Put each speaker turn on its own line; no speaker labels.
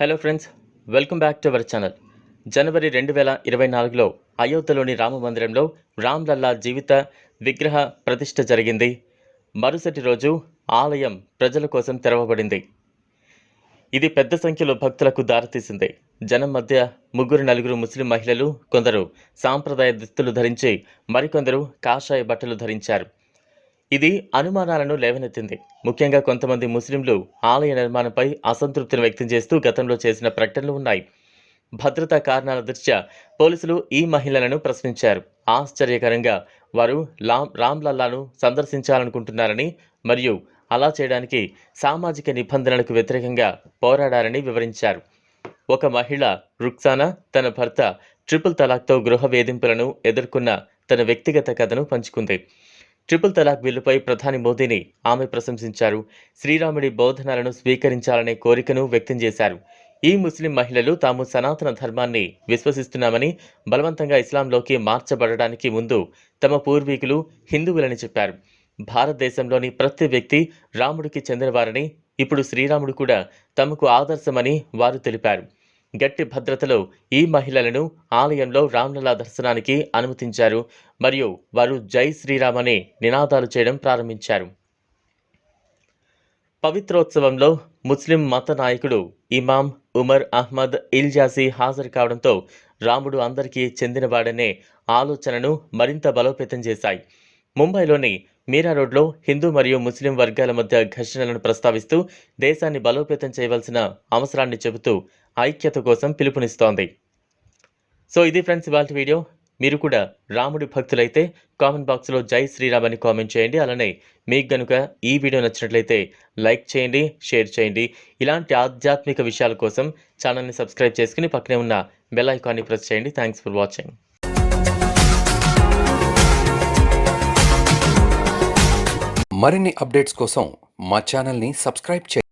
Hello friends welcome back to our channel జనవరి రెండు వేల ఇరవై నాలుగులో అయోధ్యలోని రామ మందిరంలో రామ్ లల్లా జీవిత విగ్రహ ప్రతిష్ఠ జరిగింది. మరుసటి రోజు ఆలయం ప్రజల కోసం తెరవబడింది. ఇది పెద్ద సంఖ్యలో భక్తులకు దారితీసింది. జనం మధ్య ముగ్గురు నలుగురు ముస్లిం మహిళలు కొందరు సాంప్రదాయ దుస్తులు ధరించి మరికొందరు కాషాయ బట్టలు ధరించారు. ఇది అనుమానాలను లేవనెత్తింది. ముఖ్యంగా కొంతమంది ముస్లింలు ఆలయ నిర్మాణంపై అసంతృప్తిని వ్యక్తం చేస్తూ గతంలో చేసిన ప్రకటనలు ఉన్నాయి. భద్రతా కారణాల దృష్ట్యా పోలీసులు ఈ మహిళలను ప్రశ్నించారు. ఆశ్చర్యకరంగా వారు లామ్ రామ్లల్లాను సందర్శించాలనుకుంటున్నారని మరియు అలా చేయడానికి సామాజిక నిబంధనలకు వ్యతిరేకంగా పోరాడారని వివరించారు. ఒక మహిళ రుక్సానా తన భర్త ట్రిపుల్ తలాక్తో గృహ వేధింపులను ఎదుర్కొన్న తన వ్యక్తిగత కథను పంచుకుంది. ట్రిపుల్ తలాక్ బిల్లుపై ప్రధాని మోదీని ఆమె ప్రశంసించారు. శ్రీరాముడి బోధనలను స్వీకరించాలనే కోరికను వ్యక్తం చేశారు. ఈ ముస్లిం మహిళలు తాము సనాతన ధర్మాన్ని విశ్వసిస్తున్నామని బలవంతంగా ఇస్లాంలోకి మార్చబడడానికి ముందు తమ పూర్వీకులు హిందువులని చెప్పారు. భారతదేశంలోని ప్రతి వ్యక్తి రాముడికి చెందినవారని ఇప్పుడు శ్రీరాముడు కూడా తమకు ఆదర్శమని వారు తెలిపారు. గట్టి భద్రతలో ఈ మహిళలను ఆలయంలో రామ్లలా దర్శనానికి అనుమతించారు. మరియు వారు జై శ్రీరామ్ అనే నినాదాలు చేయడం ప్రారంభించారు. పవిత్రోత్సవంలో ముస్లిం మత నాయకుడు ఇమాం ఉమర్ అహ్మద్ ఇల్జాసీ హాజరు కావడంతో రాముడు అందరికీ చెందినవాడనే ఆలోచనను మరింత బలోపేతం చేశాయి. ముంబైలోని మీరా రోడ్లో హిందూ మరియు ముస్లిం వర్గాల మధ్య ఘర్షణలను ప్రస్తావిస్తూ దేశాన్ని బలోపేతం చేయవలసిన అవసరాన్ని చెబుతూ ఐక్యత కోసం పిలుపునిస్తోంది. సో ఇది ఫ్రెండ్స్ ఇవాళ వీడియో. మీరు కూడా రాముడి భక్తులైతే కామెంట్ బాక్స్లో జై శ్రీరామ్ అని కామెంట్ చేయండి. అలానే మీకు గనుక ఈ వీడియో నచ్చినట్లయితే లైక్ చేయండి షేర్ చేయండి. ఇలాంటి ఆధ్యాత్మిక విషయాల కోసం ఛానల్ని సబ్స్క్రైబ్ చేసుకుని పక్కనే ఉన్న బెల్ ఐకాన్ని ప్రెస్ చేయండి. Thanks for watching.
మరిన్ని అప్డేట్స్ కోసం మా ఛానల్ని సబ్స్క్రైబ్ చేయండి.